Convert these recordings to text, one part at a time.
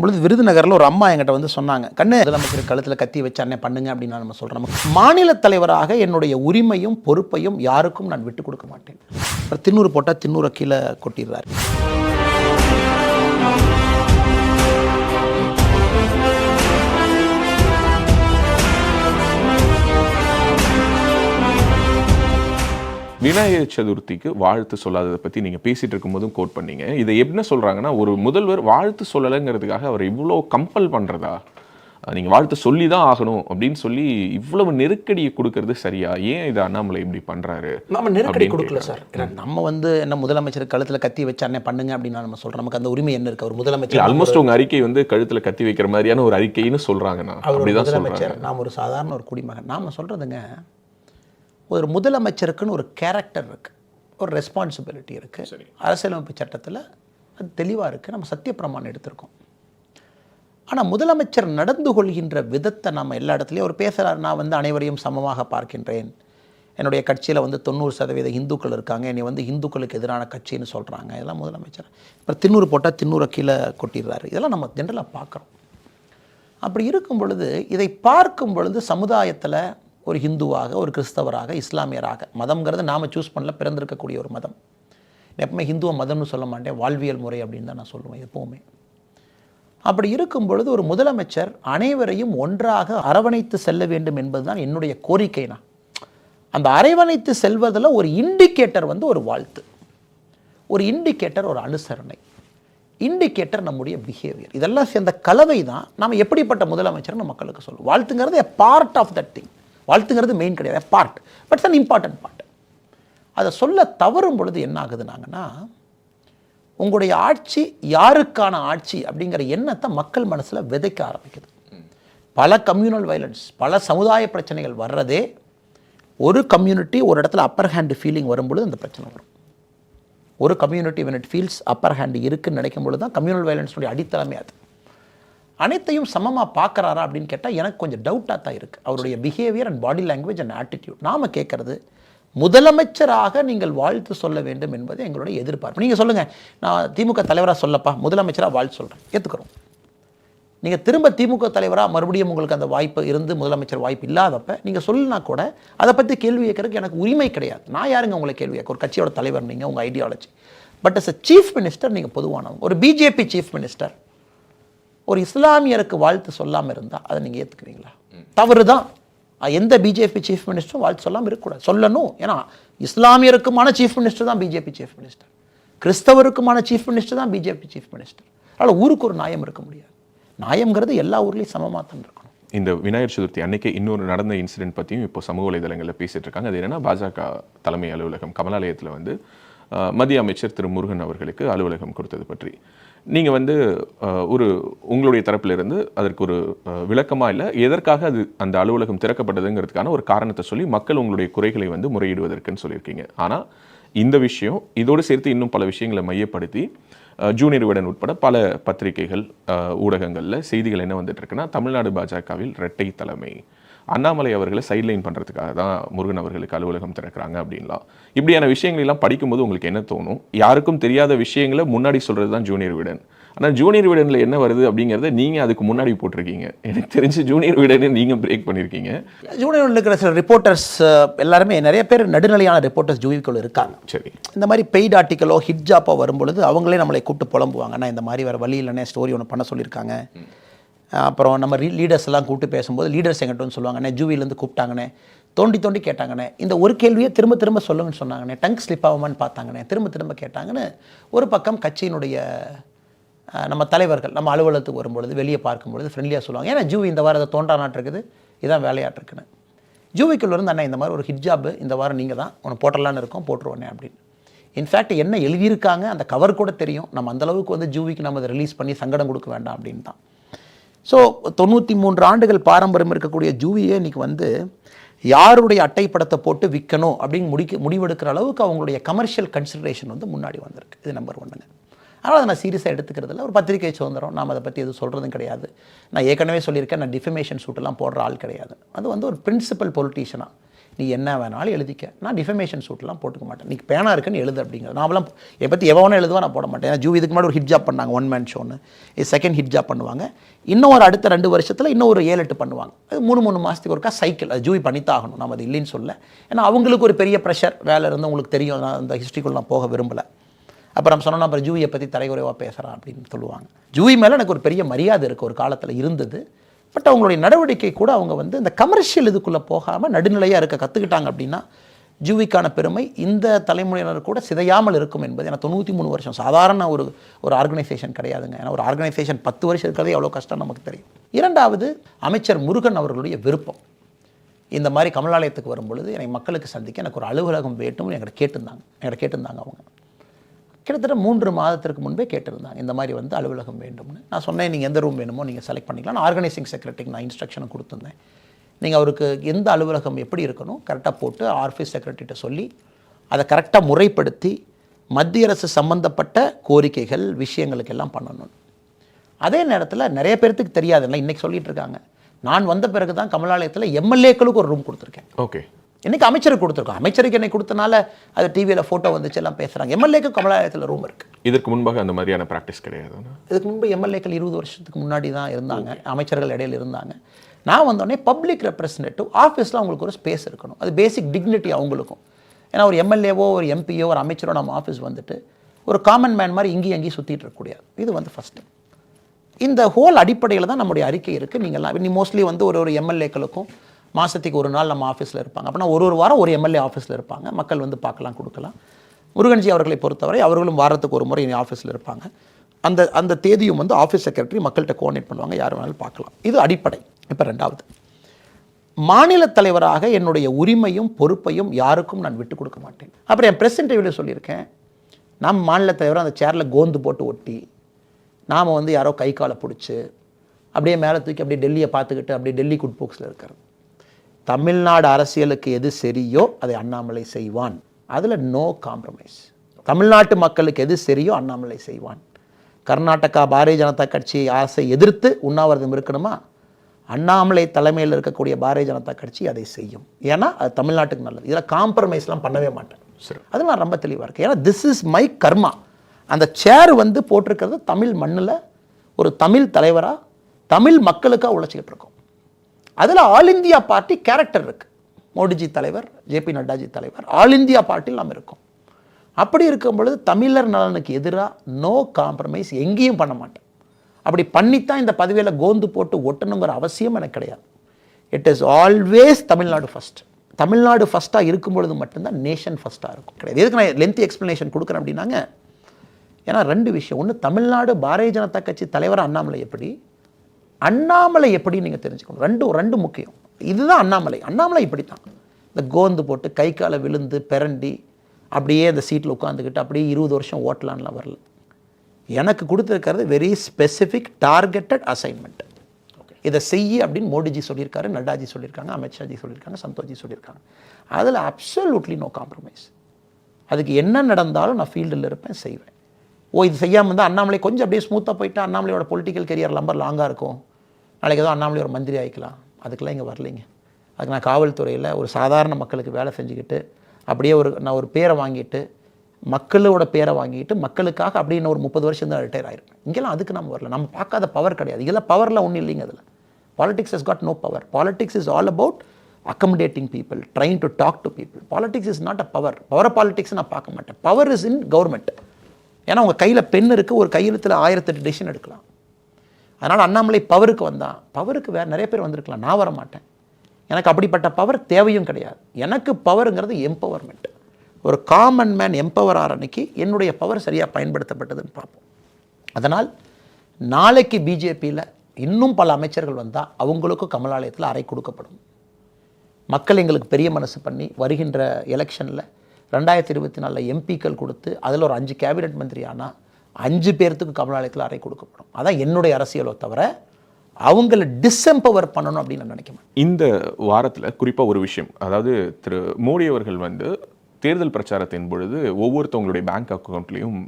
பொழுது விருதுநகரில் ஒரு அம்மா என்கிட்ட வந்து சொன்னாங்க கண்ணு முதலமைச்சர் கழுத்தில் கத்தி வச்சு அண்ணே பண்ணுங்க அப்படின்னு நம்ம சொல்கிறோம் மாநில தலைவராக என்னுடைய உரிமையும் பொறுப்பையும் யாருக்கும் நான் விட்டு கொடுக்க மாட்டேன். அப்புறம் தின்னூறு போட்டால் தின்னூரை கீழே கொட்டிடுறாரு. விநாயகர் சதுர்த்திக்கு வாழ்த்து சொல்லாததை பத்தி நீங்க பேசிட்டு இருக்கும்போதும் கோட் பண்ணீங்க. இதை என்ன சொல்றாங்கன்னா ஒரு முதல்வர் வாழ்த்து சொல்லலைங்கிறதுக்காக அவர் இவ்வளோ கம்பல் பண்றதா? அஹ் நீங்க வாழ்த்து சொல்லி தான் ஆகணும் அப்படின்னு சொல்லி இவ்வளவு நெருக்கடியை கொடுக்கறது சரியா? ஏன் இதை அண்ணாமலை இப்படி பண்றாரு? நம்ம நெருக்கடி கொடுக்கல சார். நம்ம வந்து என்ன முதலமைச்சர் கழுத்தில் கத்தி வச்சு அண்ணே பண்ணுங்க அப்படின்னு நம்ம சொல்கிறோம் நமக்கு அந்த உரிமை என்ன இருக்கு? அவர் முதலமைச்சர் ஆல்மோஸ்ட் உங்க அறிக்கை வந்து கழுத்துல கத்தி வைக்கிற மாதிரியான ஒரு அறிக்கைன்னு சொல்றாங்கண்ணா. அவர் ஒரு அப்படிதான் முதலமைச்சர் சொல்றாங்க. நாம் ஒரு சாதாரண ஒரு குடிமகன். நாம் சொல்கிறதுங்க ஒரு முதலமைச்சருக்குன்னு ஒரு கேரக்டர் இருக்குது ஒரு ரெஸ்பான்சிபிலிட்டி இருக்குது. அரசியலமைப்பு சட்டத்தில் அது தெளிவாக இருக்குது நம்ம சத்தியப்பிரமாணம் எடுத்திருக்கோம். ஆனால் முதலமைச்சர் நடந்து கொள்கின்ற விதத்தை நம்ம எல்லா இடத்துலையும் அவர் பேசுகிறார் நான் வந்து அனைவரையும் சமமாக பார்க்கின்றேன். என்னுடைய கட்சியில் வந்து தொண்ணூறு சதவீத இந்துக்கள் இருக்காங்க. என்னை வந்து இந்துக்களுக்கு எதிரான கட்சின்னு சொல்கிறாங்க இதெல்லாம் முதலமைச்சர். இப்போ திண்ணூறு போட்டால் திண்ணூறை கீழே கொட்டிடுறாரு. இதெல்லாம் நம்ம ஜென்ரலாக பார்க்குறோம். அப்படி இருக்கும் பொழுது இதை பார்க்கும் பொழுது சமுதாயத்தில் ஒரு ஹிந்துவாக ஒரு கிறிஸ்தவராக இஸ்லாமியராக. மதம்ங்கிறது நாம் சூஸ் பண்ணல பிறந்திருக்கக்கூடிய ஒரு மதம். எப்பவுமே ஹிந்துவ மதம்னு சொல்ல மாட்டேன். வாழ்வியல் முறை அப்படின்னு தான் நான் சொல்லுவேன் எப்போவுமே. அப்படி இருக்கும் பொழுது ஒரு முதலமைச்சர் அனைவரையும் ஒன்றாக அரவணைத்து செல்ல வேண்டும் என்பதுதான் என்னுடைய கோரிக்கைனா. அந்த அரவணைத்து செல்வதில் ஒரு இண்டிகேட்டர் வந்து ஒரு வாழ்த்து. ஒரு இண்டிகேட்டர் ஒரு அனுசரணை. இண்டிகேட்டர் நம்முடைய பிஹேவியர் இதெல்லாம் சேர்ந்த கலவை தான் நம்ம எப்படிப்பட்ட முதலமைச்சர்னு மக்களுக்கு சொல்லுவோம். வாழ்த்துங்கிறது a part of that thing வாழ்த்துங்கிறது main கிடையாது part but an important part அதை சொல்ல தவறும் பொழுது என்ன ஆகுதுனாங்கன்னா உங்களுடைய ஆட்சி யாருக்கான ஆட்சி அப்படிங்கிற எண்ணத்தை மக்கள் மனசில் விதைக்க ஆரம்பிக்குது. பல கம்யூனல் வயலன்ஸ் பல சமுதாய பிரச்சனைகள் வர்றதே ஒரு கம்யூனிட்டி ஒரு இடத்துல அப்பர் ஹேண்டு ஃபீலிங் வரும்பொழுது அந்த பிரச்சனை வரும். ஒரு community when it feels upper hand இருக்குன்னு நினைக்கும் பொழுது தான் கம்யூனல் வயலன்ஸுடைய அடித்தளமே அது. அனைத்தையும் சமமாக பார்க்குறாரா அப்படின்னு கேட்டால் எனக்கு கொஞ்சம் டவுட்டாக தான் இருக்குது அவருடைய behaviour and body language and attitude நாம் கேட்குறது முதலமைச்சராக நீங்கள் வாழ்த்து சொல்ல வேண்டும் என்பது எங்களுடைய எதிர்பார்ப்பு. நீங்கள் சொல்லுங்கள் நான் திமுக தலைவராக சொல்லப்பா முதலமைச்சராக வாழ்த்து சொல்கிறேன் ஏற்றுக்கிறோம் நீங்கள் திரும்ப திமுக தலைவராக மறுபடியும் உங்களுக்கு அந்த வாய்ப்பு இருந்து முதலமைச்சர் வாய்ப்பு இல்லாதப்ப நீங்கள் சொல்லினா கூட அதை பற்றி கேள்வி கேட்கறதுக்கு எனக்கு உரிமை கிடையாது. நான் யாருங்க உங்களை கேள்வி கேட்க ஒரு கட்சியோட தலைவர் நீங்கள் உங்கள் ideology but as a chief minister நீங்கள் பொதுவானவங்க. ஒரு பிஜேபி சீஃப் மினிஸ்டர் ஒரு இஸ்லாமியருக்கு வாழ்த்து சொல்லாமல் இருந்தால் அதை நீங்கள் ஏற்றுக்குவீங்களா தவறு தான் எந்த பிஜேபி சீஃப் மினிஸ்டரும் வாழ்த்து சொல்லாமல் இருக்கக்கூடாது. சொல்லணும். ஏன்னா இஸ்லாமியருக்குமான சீஃப் மினிஸ்டர் தான் பிஜேபி சீஃப் மினிஸ்டர் கிறிஸ்தவருக்குமான சீஃப் மினிஸ்டர் தான் பிஜேபி சீஃப் மினிஸ்டர் அதனால் ஊருக்கு ஒரு நியாயம் இருக்க முடியாது. நியாயம்ங்கிறது எல்லா ஊர்லேயும் சமமாக தான் இருக்கணும். இந்த விநாயகர் சதுர்த்தி அன்னைக்கு இன்னொரு நடந்த இன்சிடென்ட் பற்றியும் இப்போ சமூக வலைதளங்களில் பேசிட்டு இருக்காங்க. அது என்னென்னா பாஜக தலைமை அலுவலகம் கமலாலயத்தில் வந்து மத்திய அமைச்சர் திரு முருகன் அவர்களுக்கு அலுவலகம் கொடுத்தது பற்றி. நீங்கள் வந்து ஒரு உங்களுடைய தரப்பிலிருந்து அதற்கு ஒரு விளக்கமாக இல்லை எதற்காக அது அந்த அலுவலகம் திறக்கப்பட்டதுங்கிறதுக்கான ஒரு காரணத்தை சொல்லி மக்கள் உங்களுடைய குறைகளை வந்து முறையிடுவதற்குன்னு சொல்லியிருக்கீங்க. ஆனால் இந்த விஷயம் இதோடு சேர்த்து இன்னும் பல விஷயங்களை மையப்படுத்தி ஜூனியர் விடன் உட்பட பல பத்திரிகைகள் ஊடகங்களில் செய்திகள் என்ன வந்துட்டு இருக்குன்னா தமிழ்நாடு பாஜகவில் இரட்டை தலைமை அண்ணாமலை அவர்களை சைட்லைன் பண்றதுக்காக தான் முருகன் அவர்களுக்கு அலுவலகம் திறக்கிறாங்க அப்படின்லாம். இப்படியான விஷயங்கள் எல்லாம் படிக்கும்போது உங்களுக்கு என்ன தோணும்? யாருக்கும் தெரியாத விஷயங்களை முன்னாடி சொல்றது தான் ஜூனியர் விடன். ஆனால் ஜூனியர் விடன்ல என்ன வருது அப்படிங்கிறத நீங்க அதுக்கு முன்னாடி போட்டிருக்கீங்க. எனக்கு தெரிஞ்சு ஜூனியர் விடனை நீங்க பிரேக் பண்ணியிருக்கீங்க ஜூனியரில் இருக்கிற சில ரிப்போர்ட்டர்ஸ் எல்லாருமே நிறைய பேர் நடுநிலையான ரிப்போர்ட்டர்ஸ் ஜூவிக்குள்ள இருக்காங்க. சரி. இந்த மாதிரி பெய்ட் ஆர்டிக்கலோ ஹிட் ஜாப்போ வரும்பொழுது அவங்களே நம்மளை கூப்பிட்டு புலம்புவாங்க. அண்ணா இந்த மாதிரி வேறு வழி இல்லைண்ணே ஸ்டோரி ஒன்று பண்ண சொல்லியிருக்காங்க. அப்புறம் நம்ம லீடர்ஸ் எல்லாம் கூப்பிட்டு பேசும்போது லீடர்ஸ் எங்கிட்ட வந்து ஜூவிலேருந்து கூப்பிட்டாங்கண்ணே தோண்டி தோண்டி கேட்டாங்கண்ணே இந்த ஒரு கேள்வியை திரும்ப திரும்ப சொல்லுங்கன்னு சொன்னாங்கண்ணே டங் ஸ்லிப் ஆகுமான்னு பார்த்தாங்கண்ணே திரும்ப திரும்ப கேட்டாங்கன்னு ஒரு பக்கம் கட்சியினுடைய நம்ம தலைவர்கள் நம்ம அலுவலகத்துக்கு வரும்பொழுது வெளியே பார்க்கும்பொழுது ஃப்ரெண்ட்லியாக சொல்லுவாங்க. ஏன்னா ஜூவி இந்த வாரம் அதை தோன்றானாட்டு இருக்குது இதான் வேலையாட்டு ஜூவிக்குள்ள இருந்து அண்ணா இந்த மாதிரி ஒரு ஹிட்ஜாப் இந்த வாரம் நீங்கள் தான் உன்னை போட்டலான்னு இருக்கோம் போட்டுருவோண்ணே அப்படின்னு. இன்ஃபேக்ட் என்ன எழுதியிருக்காங்க அந்த கவர் கூட தெரியும். நம்ம அந்தளவுக்கு வந்து ஜூவிக்கு நம்ம அதை ரிலீஸ் பண்ணி சங்கடம் கொடுக்க வேண்டாம் அப்படின்னு தான். ஸோ தொண்ணூற்றி மூன்று ஆண்டுகள் பாரம்பரியம் இருக்கக்கூடிய ஜூவியே இன்னைக்கு வந்து யாருடைய அட்டைப்படத்தை போட்டு விற்கணும் அப்படின்னு முடிக்க முடிவெடுக்கிற அளவுக்கு அவங்களுடைய கமர்ஷியல் கன்சிடரேஷன் வந்து முன்னாடி வந்திருக்கு. இது நம்பர் ஒன்றுங்க அதனால் அதை நான் சீரியஸாக எடுத்துக்கிறதில்ல ஒரு பத்திரிகை சுதந்திரம். நாம் அதை பற்றி எதுவும் சொல்கிறதும் கிடையாது. நான் ஏற்கனவே சொல்லியிருக்கேன் நான் டிஃபமேஷன் சூட்டெல்லாம் போடுற ஆள் கிடையாது. அது வந்து ஒரு பிரின்சிபல் பொலிட்டீஷனாக நீ என்ன வேணாலும் எழுதிக்க. நான் டிஃபமேஷன் சூட்லாம் போட்டுக்க மாட்டேன். நீ பேனா இருக்குன்னு எழுது அப்படிங்கிறது நான்லாம் என்னை பற்றி எவனும் எழுதுவா நான் போட மாட்டேன். ஏன்னா ஜூ இதுக்கு முன்னாடி ஒரு ஹிட் ஜாப் பண்ணாங்க ஒன் மேன் ஷோன்னு இது செகண்ட் ஹிட் ஜாப் பண்ணுவாங்க. இன்னும் ஒரு அடுத்த ரெண்டு வருஷத்தில் இன்னும் ஒரு ஏழு எட்டு பண்ணுவாங்க. அது மூணு மூணு மாதத்துக்கு ஒருக்கா சைக்கிள் அது ஜூவி பண்ணித்தாகணும். நம்ம அது இல்லைன்னு சொல்ல ஏன்னா அவங்களுக்கு ஒரு பெரிய ப்ரெஷர் வேலை இருந்து உங்களுக்கு தெரியும். நான் அந்த ஹிஸ்ட்ரிக்குள்ள நான் போக விரும்பலை. அப்புறம் சொன்னால் அப்புறம் ஜூவியை பற்றி தலைகுறைவாக பேசுகிறான் அப்படின்னு சொல்லுவாங்க. ஜூவி மேலே எனக்கு ஒரு பெரிய மரியாதை இருக்குது ஒரு காலத்தில் இருந்தது. பட் அவங்களுடைய நடவடிக்கை கூட அவங்க வந்து இந்த கமர்ஷியல் இதுக்குள்ளே போகாமல் நடுநிலையாக இருக்க கற்றுக்கிட்டாங்க அப்படின்னா ஜூவிக்கான பெருமை இந்த தலைமுறையினர் கூட சிதையாமல் இருக்கும் என்பது. ஏன்னா தொண்ணூற்றி மூணு வருஷம் சாதாரண ஒரு ஒரு ஆர்கனைசேஷன் கிடையாதுங்க. ஏன்னா ஒரு ஆர்கனைசேஷன் பத்து வருஷம் இருக்கிறதே எவ்வளோ கஷ்டம் நமக்கு தெரியும். இரண்டாவது அமைச்சர் முருகன் அவர்களுடைய விருப்பம். இந்த மாதிரி கமலாலயத்துக்கு வரும்பொழுது எனக்கு மக்களுக்கு சந்திக்க எனக்கு ஒரு அலுவலகம் வேட்டும்னு என்கிட்ட கேட்டிருந்தாங்க. என்கிட்ட கேட்டிருந்தாங்க அவங்க. கிட்டத்தட்ட மூன்று மாதத்திற்கு முன்பே கேட்டிருந்தாங்க இந்த மாதிரி வந்து அலுவலகம் வேண்டும்னு. நான் சொன்னேன் நீங்கள் எந்த ரூம் வேணுமோ நீங்கள் செலக்ட் பண்ணிக்கலாம். நான் ஆர்கனைசிங் செக்ரட்டரிக்கு நான் இன்ஸ்ட்ரக்ஷனை கொடுத்துருந்தேன். நீங்கள் அவருக்கு எந்த அலுவலகம் எப்படி இருக்கணும் கரெக்டாக போட்டு ஆஃபீஸ் செக்ரட்டரிகிட்ட சொல்லி அதை கரெக்டாக முறைப்படுத்தி மத்திய அரசு சம்மந்தப்பட்ட கோரிக்கைகள் விஷயங்களுக்கு எல்லாம் பண்ணணும். அதே நேரத்தில் நிறைய பேர்த்துக்கு தெரியாதுல்ல இன்றைக்கி சொல்லிகிட்டு இருக்காங்க. நான் வந்த பிறகு தான் கமலாலயத்தில் எம்எல்ஏக்களுக்கு ஒரு ரூம் கொடுத்துருக்கேன். ஓகே இன்னைக்கு அமைச்சருக்கு கொடுத்துருக்கோம். அமைச்சருக்கு என்னை கொடுத்தனால அது டிவியில் ஃபோட்டோ வந்துச்சு எல்லாம் பேசுகிறாங்க எம்எல்ஏக்கு கமலாலயத்தில் ரூம் இருக்குது இதற்கு முன்பாக அந்த மாதிரியான ப்ராக்டிஸ் கிடையாதுண்ணா இதுக்கு முன்பு எம்எல்ஏக்கள் இருபது வருஷத்துக்கு முன்னாடி தான் இருந்தாங்க. அமைச்சர்கள் இடையில இருந்தாங்க. நான் வந்தோடனே பப்ளிக் ரெப்ரசன்டேட்டிவ் ஆஃபீஸில் அவங்களுக்கு ஒரு ஸ்பேஸ் இருக்கணும். அது பேசிக் டிக்னிட்டி அவங்களுக்கும். ஏன்னா ஒரு எம்எல்ஏவோ ஒரு எம்பியோ ஒரு அமைச்சரோ நம்ம ஆஃபீஸ் வந்துட்டு ஒரு காமன் மேன் மாதிரி இங்கேயும் அங்கேயும் சுற்றிட்டு இருக்கக்கூடாது இது வந்து ஃபஸ்ட்டு இந்த ஹோல் அடிப்படையில் தான் நம்முடைய அறிக்கை இருக்குது நீங்கள்லாம் நீ மோஸ்ட்லி வந்து ஒரு ஒரு எம்எல்ஏக்களுக்கும் மாதத்துக்கு ஒரு நாள் நம்ம ஆஃபீஸில் இருப்பாங்க. அப்படின்னா ஒரு ஒரு வாரம் ஒரு எம்எல்ஏ ஆஃபீஸில் இருப்பாங்க. மக்கள் வந்து பார்க்கலாம் கொடுக்கலாம். முருகன்ஜி அவர்களை பொறுத்தவரை அவர்களும் வாரத்துக்கு ஒரு முறை ஆஃபீஸில் இருப்பாங்க. அந்த அந்த தேதியும் வந்து ஆஃபீஸ் செக்ரட்டரி மக்கள்கிட்ட கோஆர்டினேட் பண்ணுவாங்க. யார் வேணாலும் பார்க்கலாம். இது அடிப்படை. இப்போ ரெண்டாவது. மாநில தலைவராக என்னுடைய உரிமையும் பொறுப்பையும் யாருக்கும் நான் விட்டு கொடுக்க மாட்டேன். அப்புறம் என் ப்ரெஸ் இன்டர்வியூவில் சொல்லியிருக்கேன். நாம் மாநில தலைவர் அந்த சேரில் கோந்து போட்டு ஒட்டி நாம் வந்து யாரோ கை காலை பிடிச்சி அப்படியே மேலே தூக்கி அப்படியே டெல்லியை பார்த்துக்கிட்டு அப்படியே டெல்லி குட் போக்ஸில் இருக்கிறது தமிழ்நாடு அரசியலுக்கு எது சரியோ அதை அண்ணாமலை செய்வான். அதில் நோ காம்ப்ரமைஸ் தமிழ்நாட்டு மக்களுக்கு எது சரியோ அண்ணாமலை செய்வான். கர்நாடகா பாரதிய ஜனதா கட்சி அரசை எதிர்த்து உண்ணாவிரதம் இருக்கணுமா? அண்ணாமலை தலைமையில் இருக்கக்கூடிய பாரதிய ஜனதா கட்சி அதை செய்யும். ஏன்னா அது தமிழ்நாட்டுக்கு நல்லது. இதில் காம்ப்ரமைஸ்லாம் பண்ணவே மாட்டேன். சரி. அது நான் ரொம்ப தெளிவாக இருக்கேன் ஏன்னா திஸ் இஸ் மை கர்மா அந்த சேர் வந்து போட்டிருக்கிறது தமிழ் மண்ணில் ஒரு தமிழ் தலைவராக தமிழ் மக்களுக்காக உழைச்சிக்கிட்டு இருக்கோம். அதில் ஆல் இந்தியா பார்ட்டி கேரக்டர் இருக்குது மோடிஜி தலைவர் ஜேபி நட்டாஜி தலைவர் ஆல் இந்தியா பார்ட்டியில் நாம் இருக்கோம். அப்படி இருக்கும் பொழுது தமிழர் நலனுக்கு எதிராக நோ காம்ப்ரமைஸ் எங்கேயும் பண்ண மாட்டேன். அப்படி பண்ணித்தான் இந்த பதவியில் கோந்து போட்டு ஒட்டணுங்கிற அவசியம் எனக்கு கிடையாது. It is always Tamil Nadu first Tamil Nadu ஃபஸ்ட்டாக இருக்கும் பொழுது மட்டும்தான் நேஷன் ஃபஸ்ட்டாக இருக்கும். கிடையாது. எதுக்கு நான் லென்த்தி எக்ஸ்ப்ளனேஷன் கொடுக்குறேன் அப்படின்னாங்க? ஏன்னா ரெண்டு விஷயம். ஒன்று தமிழ்நாடு பாரதிய ஜனதா கட்சி தலைவர் அண்ணாமலை எப்படி? அண்ணாமலை எப்படி நீங்கள் தெரிஞ்சுக்கணும். ரெண்டும் ரெண்டு முக்கியம். இதுதான் அண்ணாமலை. அண்ணாமலை இப்படி தான் இந்த கோந்து போட்டு கை காலை விழுந்து பிறண்டி அப்படியே அந்த சீட்டில் உட்காந்துக்கிட்டு அப்படியே இருபது வருஷம் ஓட்டலான்லாம் வரல. எனக்கு கொடுத்துருக்கிறது வெரி ஸ்பெசிஃபிக் டார்கெட்டட் அசைன்மெண்ட் இதை செய்ய அப்படின்னு மோடிஜி சொல்லியிருக்காரு நட்டாஜி சொல்லியிருக்காங்க அமித்ஷாஜி சொல்லியிருக்காங்க சந்தோஷ்ஜி சொல்லியிருக்காங்க. அதில் அப்சல்யூட்லி நோ காம்ப்ரமைஸ் அதுக்கு என்ன நடந்தாலும் நான் ஃபீல்டில் இருப்பேன் செய்வேன். ஓ இது செய்யாமல் இருந்தால் அண்ணாமலை கொஞ்சம் அப்படியே ஸ்மூத்தாக போயிட்டு அண்ணாமலையோட பொலிட்டிக்கல் கெரியர் நம்பர் லாங்காக இருக்கும். நாளைக்கு ஏதோ அண்ணாமலை ஒரு மந்திரி ஆகிக்கலாம் அதுக்கெல்லாம் இங்கே வரலைங்க. அதுக்கு நான் காவல்துறையில் ஒரு சாதாரண மக்களுக்கு வேலை செஞ்சுக்கிட்டு அப்படியே ஒரு நான் ஒரு பேரை வாங்கிட்டு மக்களோட பேரை வாங்கிட்டு மக்களுக்காக அப்படின்னு ஒரு முப்பது வருஷம் தான் ரிட்டையர் ஆயிருப்பேன் இங்கெல்லாம் அதுக்கு நம்ம வரல. நம்ம பார்க்காத பவர் கிடையாது. இதெல்லாம் பவரில் ஒன்றும் இல்லைங்க அதில். Politics is got no power politics is all about accommodating people trying to talk to people politics is not a power power politics நான் பார்க்க மாட்டேன். பவர் இஸ் இன் கவர்மெண்ட் ஏன்னா உங்கள் கையில் பெண் இருக்குது ஒரு கையெழுத்தில் ஆயிரத்தெட்டு டிசிஷன் எடுக்கலாம். அதனால் அண்ணாமலை பவருக்கு வந்தான். பவருக்கு வேறு நிறைய பேர் வந்திருக்கலாம். நான் வர மாட்டேன் எனக்கு அப்படிப்பட்ட பவர் தேவையும் கிடையாது. எனக்கு பவருங்கிறது எம்பவர்மெண்ட் ஒரு காமன் மேன் எம்பவர் ஆர் அன்னைக்கு என்னுடைய பவர் சரியாக பயன்படுத்தப்பட்டதுன்னு பார்ப்போம். அதனால் நாளைக்கு பிஜேபியில் இன்னும் பல அமைச்சர்கள் வந்தால் அவங்களுக்கும் கமலாலயத்தில் அறை கொடுக்கப்படும். மக்கள் எங்களுக்கு பெரிய மனசு பண்ணி வருகின்ற எலெக்ஷனில் ரெண்டாயிரத்தி இருபத்தி நாலில் எம்பிக்கள் கொடுத்து அதில் ஒரு அஞ்சு கேபினெட் மந்திரி ஆனால் அஞ்சு பேர்த்துக்கு கமலாலயத்தில் அறை கொடுக்கப்படும். அதான் என்னுடைய அரசியலோ தவிர அவங்கள டிஸ்எம்பவர் பண்ணணும் அப்படின்னு நான் நினைக்கிறேன் இந்த வாரத்தில் குறிப்பாக ஒரு விஷயம். அதாவது திரு மோடி அவர்கள் வந்து தேர்தல் பிரச்சாரத்தின் பொழுது ஒவ்வொருத்தவங்களுடைய பேங்க் அக்கௌண்ட்லேயும்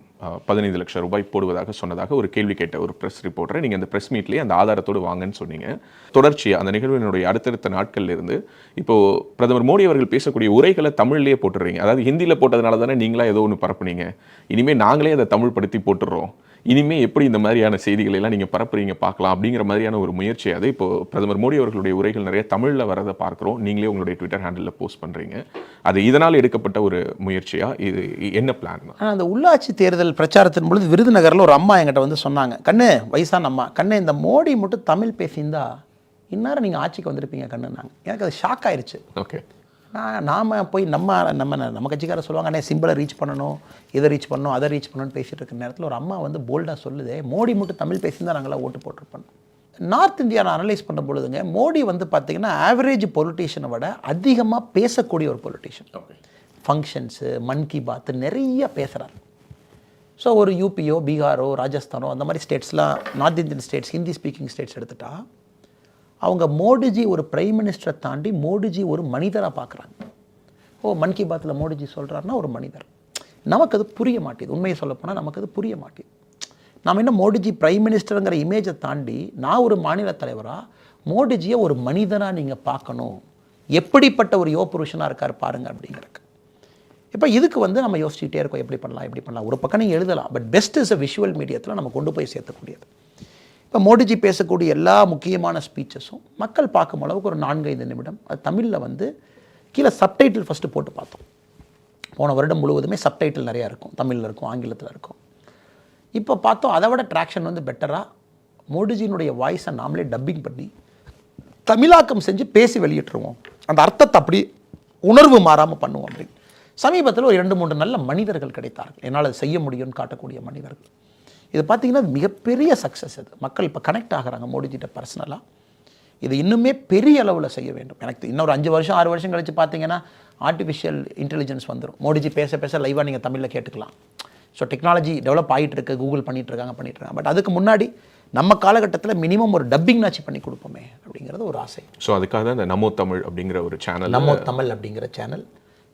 பதினைந்து லட்சம் ரூபாய் போடுவதாக சொன்னதாக ஒரு கேள்வி கேட்ட ஒரு ப்ரெஸ் ரிப்போர்ட்டரை நீங்கள் அந்த ப்ரெஸ் மீட்லேயே அந்த ஆதாரத்தோடு வாங்கன்னு சொன்னீங்க. தொடர்ச்சியாக அந்த நிகழ்வினுடைய அடுத்தடுத்த நாட்கள்லேருந்து இருந்து பிரதமர் மோடி அவர்கள் பேசக்கூடிய உரைகளை தமிழ்லேயே போட்டுடுறீங்க அதாவது ஹிந்தியில் போட்டதுனால தானே நீங்களா ஏதோ ஒன்று பரப்புனீங்க. இனிமேல் நாங்களே அதை தமிழ் படுத்தி போட்டுடுறோம் இனிமேல் எப்படி இந்த மாதிரியான செய்திகளை எல்லாம் நீங்கள் பரப்புறீங்க பார்க்கலாம் அப்படிங்கிற மாதிரியான ஒரு முயற்சி அது இப்போ பிரதமர் மோடி அவர்களுடைய உரைகள் நிறைய தமிழில் வரதை பார்க்குறோம். நீங்களே உங்களுடைய ட்விட்டர் ஹேண்டில் போஸ்ட் பண்ணுறீங்க அது இதனால் எடுக்கப்பட்ட ஒரு முயற்சியாக இது என்ன பிளான் அந்த உள்ளாட்சி தேர்தல் பிரச்சாரத்தின் பொழுது விருதுநகரில் ஒரு அம்மா என்கிட்ட வந்து சொன்னாங்க கண்ணு வயசான அம்மா கண்ணு இந்த மோடி மட்டும் தமிழ் பேசியிருந்தா இந்நேரம் நீங்கள் ஆட்சிக்கு வந்திருப்பீங்க கண்ணுன்னாங்க. எனக்கு அது ஷாக் ஆயிருச்சு. ஓகே. நான் நாம் போய் நம்ம நம்ம நம்ம கட்சிக்காரர் சொல்லுவாங்க அண்ணே சிம்பிளை ரீச் பண்ணணும் இதை ரீச் பண்ணணும் அதை ரீச் பண்ணணும்னு பேசிட்டு இருக்கிற நேரத்தில் ஒரு அம்மா வந்து போல்டாக சொல்லுதே மோடி மட்டும் தமிழ் பேசியிருந்தா நாங்களாம் ஓட்டு போட்டிருப்போம். நார்த் இந்தியா நான் அனலைஸ் பண்ணும் பொழுதுங்க மோடி வந்து பார்த்தீங்கன்னா ஆவரேஜ் பொலிட்டீஷியனை விட அதிகமாக பேசக்கூடிய ஒரு பொலிட்டீஷியன் ஃபங்க்ஷன்ஸு மன் கி பாத் நிறைய பேசுகிறார் ஸோ ஒரு யூபியோ பீகாரோ ராஜஸ்தானோ அந்த மாதிரி ஸ்டேட்ஸ்லாம் north Indian states Hindi speaking states எடுத்துட்டா அவங்க மோடிஜி ஒரு பிரைம் மினிஸ்டரை தாண்டி மோடிஜி ஒரு மனிதராக பார்க்குறாங்க ஓ மன் கி பாத்தில் மோடிஜி சொல்கிறாருன்னா ஒரு மனிதர். நமக்கு அது புரிய மாட்டேது. உண்மையை சொல்லப்போனால் நமக்கு அது புரிய மாட்டேது. நாம் என்ன மோடிஜி பிரைம் மினிஸ்டருங்கிற இமேஜை தாண்டி நான் ஒரு மாநில தலைவராக மோடிஜியை ஒரு மனிதனாக நீங்கள் பார்க்கணும் எப்படிப்பட்ட ஒரு யோ புருஷனாக இருக்கார் பாருங்க அப்படிங்கிறக்கு. இப்போ இதுக்கு வந்து நம்ம யோசிச்சுட்டே இருக்கோம் எப்படி பண்ணலாம் எப்படி பண்ணலாம். ஒரு பக்கம் நீங்கள் எழுதலாம் but best is a visual மீடியத்தில் நம்ம கொண்டு போய் சேர்த்தக்கூடியது. இப்போ மோடிஜி பேசக்கூடிய எல்லா முக்கியமான ஸ்பீச்சஸும் மக்கள் பார்க்கும் அளவுக்கு ஒரு நான்கைந்து நிமிடம். அது தமிழில் வந்து கீழே சப்டைட்டில் ஃபஸ்ட்டு போட்டு பார்த்தோம். போன வருடம் முழுவதுமே சப்டைட்டில் நிறையா இருக்கும். தமிழில் இருக்கும் ஆங்கிலத்தில் இருக்கும். இப்போ பார்த்தோம் அதை விட ட்ராக்ஷன் வந்து பெட்டராக மோடிஜியினுடைய வாய்ஸை நாமளே டப்பிங் பண்ணி தமிழாக்கம் செஞ்சு பேசி வெளியிட்டுருவோம். அந்த அர்த்தத்தை அப்படி உணர்வு மாறாமல் பண்ணுவோம் அப்படின்னு. சமீபத்தில் ஒரு இரண்டு மூன்று நல்ல மனிதர்கள் கிடைத்தார்கள். என்னால் அதை செய்ய முடியும்னு காட்டக்கூடிய மனிதர்கள். இது பார்த்தீங்கன்னா மிகப்பெரிய சக்ஸஸ் இது மக்கள் இப்போ கனெக்ட் ஆகுறாங்க மோடிஜிட்ட பர்சனலாக இது இன்னுமே பெரிய அளவில் செய்ய வேண்டும். எனக்கு இன்னொரு அஞ்சு வருஷம் ஆறு வருஷம் கழிச்சு பார்த்தீங்கன்னா ஆர்டிஃபிஷியல் இன்டெலிஜென்ஸ் வந்துடும் மோடிஜி பேச பேச லைவாக நீங்கள் தமிழில் கேட்டுக்கலாம். ஸோ டெக்னாலஜி டெவலப் ஆகிட்டு இருக்கு கூகுள் பண்ணிட்டு இருக்காங்க பண்ணிட்டு இருக்காங்க. பட் அதுக்கு முன்னாடி நம்ம காலகட்டத்தில் மினிமம் ஒரு டப்பிங் நாச்சு பண்ணி கொடுப்போமே அப்படிங்கிறது ஒரு ஆசை. ஸோ அதுக்காக தான் இந்த நமோ தமிழ் அப்படிங்கிற ஒரு சேனல் நமோ தமிழ் அப்படிங்கிற சேனல்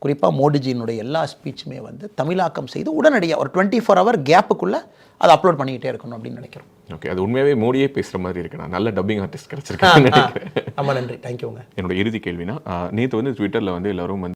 குறிப்பாக மோடிஜியினுடைய எல்லா ஸ்பீச்சுமே வந்து தமிழாக்கம் செய்து உடனடியாக ஒரு டுவெண்ட்டி ஃபோர் ஹவர் கேப்புக்குள்ளே அதை அப்லோட் பண்ணிக்கிட்டே இருக்கணும் அப்படின்னு நினைக்கிறோம். ஓகே அது உண்மையாவே மோடியே பேசுற மாதிரி இருக்கு. நான் நல்ல டப்பிங் ஆர்டிஸ்ட் கிடைச்சிருக்கேன் நினைக்கிறேன். ரொம்ப நன்றி. தேங்க்யூங்க என்னோட இறுதி கேள்வினா நேற்று வந்து ட்விட்டரில் வந்து எல்லாரும் வந்து